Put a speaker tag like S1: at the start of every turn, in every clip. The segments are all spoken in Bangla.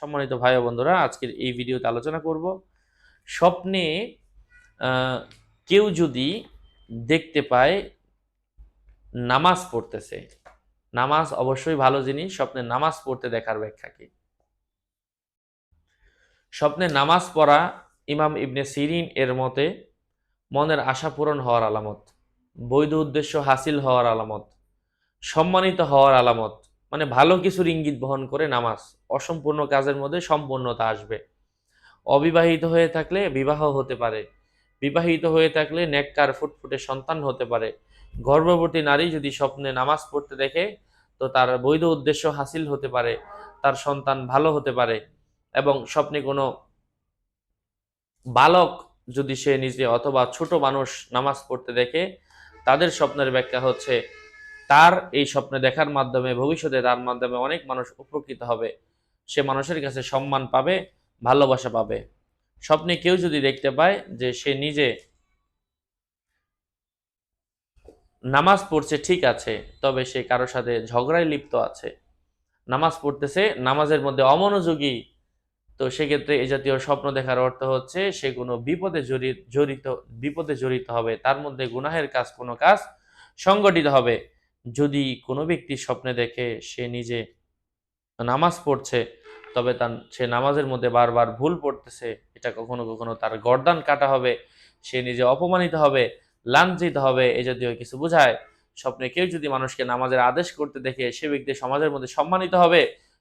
S1: সম্মানিত ভাই বন্ধুরা, আজকের এই ভিডিওতে আলোচনা করব। স্বপ্নে কেউ যদি দেখতে পায় নামাজ পড়তেছে, নামাজ অবশ্যই ভালো জিনিস, স্বপ্নে নামাজ পড়তে দেখার ব্যাখ্যা কি? স্বপ্নে নামাজ পড়া ইমাম ইবনে সিরিন এর মতে, মনের আশা পূরণ হওয়ার আলামত, বৈধ উদ্দেশ্য হাসিল হওয়ার আলামত, সম্মানিত হওয়ার আলামত মানে ভালো কিছুর ইঙ্গিত বহন করে নামাজ। অসম্পূর্ণ কাজের মধ্যে সম্পূর্ণতা আসবে। অবিবাহিত হয়ে থাকলে বিবাহ হতে পারে। বিবাহিত হয়ে থাকলে নেককার, ফুটফুটে সন্তান হতে পারে। গর্ভবতী নারী যদি স্বপ্নে নামাজ পড়তে দেখে, তো তার বৈধ উদ্দেশ্য হাসিল হতে পারে, তার সন্তান ভালো হতে পারে এবং স্বপ্নে কোনো বালক যদি সে নিজে অথবা ছোট মানুষ নামাজ পড়তে দেখে, তাদের স্বপ্নের ব্যাখ্যা হচ্ছে তার এই স্বপ্নে দেখার মাধ্যমে, ভবিষ্যতে তার মাধ্যমে অনেক মানুষ উপকৃত হবে। সে মানুষের কাছে সম্মান পাবে, ভালোবাসা পাবে। স্বপ্নে কেউ যদি দেখতে পায় যে সে নিজে নামাজ পড়ছে, ঠিক আছে, তবে সে কারোর সাথে ঝগড়ায় লিপ্ত আছে। নামাজ পড়তেছে, নামাজের মধ্যে অমনোযোগী। তো সেক্ষেত্রে এই জাতীয় স্বপ্ন দেখার অর্থ হচ্ছে, সে কোনো বিপদে জড়িত জড়িত, বিপদে জড়িত হবে। তার মধ্যে গুনাহের কাজ কোনো কাজ সংগঠিত হবে। যদি কোনো ব্যক্তি স্বপ্নে দেখে সে নিজে নামাজ পড়ছে, তবে তার সে নামাজের মধ্যে বারবার ভুল পড়তেছে, এটা কখনো কখনো তার গর্দান কাটা হবে, সে নিজে অপমানিত হবে, লাঞ্ছিত হবে, এ জাতীয় কিছু বোঝায়। স্বপ্নে কেউ যদি মানুষকে নামাজের আদেশ করতে দেখে সে ব্যক্তি সমাজের মধ্যে সম্মানিত হবে,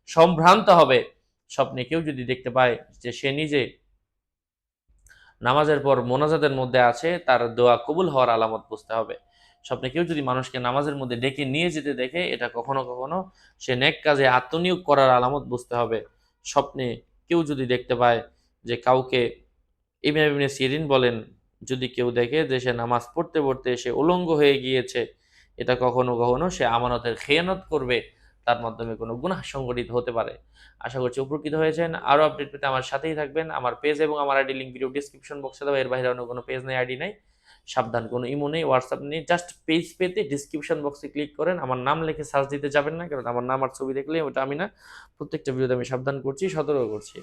S1: সম্ভ্রান্ত হবে, স্বপ্নে কেউ যদি দেখতে পায় যে সে নিজে নামাজের পর মোনাজাতের মধ্যে আছে, তার দোয়া কবুল হওয়ার আলামত বুঝতে হবে। স্বপ্নে কেউ যদি মানুষকে নামাজের মধ্যে ডেকে নিয়ে যেতে দেখে, এটা কখনো কখনো সে নেক কাজে আত্মনিয়োগ করার আলামত বুঝতে হবে। স্বপ্নে কেউ যদি দেখতে পায় যে কাউকে ইমাম ইবনে সিরিন বলেন, যদি কেউ দেখে যে সে নামাজ পড়তে পড়তে সে উলঙ্গ হয়ে গিয়েছে, এটা কখনো কখনো সে আমানতের খেয়ানত করবে, তার মাধ্যমে কোনো গুনাহ সংগঠিত হতে পারে। আশা করছি উপকৃত হয়েছেন। আরও আপডেট পেতে আমার সাথেই থাকবেন। আমার পেজ এবং আমার আইডি লিঙ্ক ভিডিও ডিসক্রিপশন বক্সে দেওয়া। এর বাইরে অন্য কোনো পেজ নেই আইডি নেই। সাবধান, কোনো ইমো নেই হোয়াটসঅ্যাপ নেই জাস্ট পেজ পেতে ডিসক্রিপশন বক্সে ক্লিক করেন, আমার নাম লিখে সার্চ দিতে যাবেন না, কারণ আমার নাম আর ছবি দেখলে ওটা আমি না, প্রত্যেকটা ভিডিওতে আমি সাবধান করছি, সতর্ক করছি।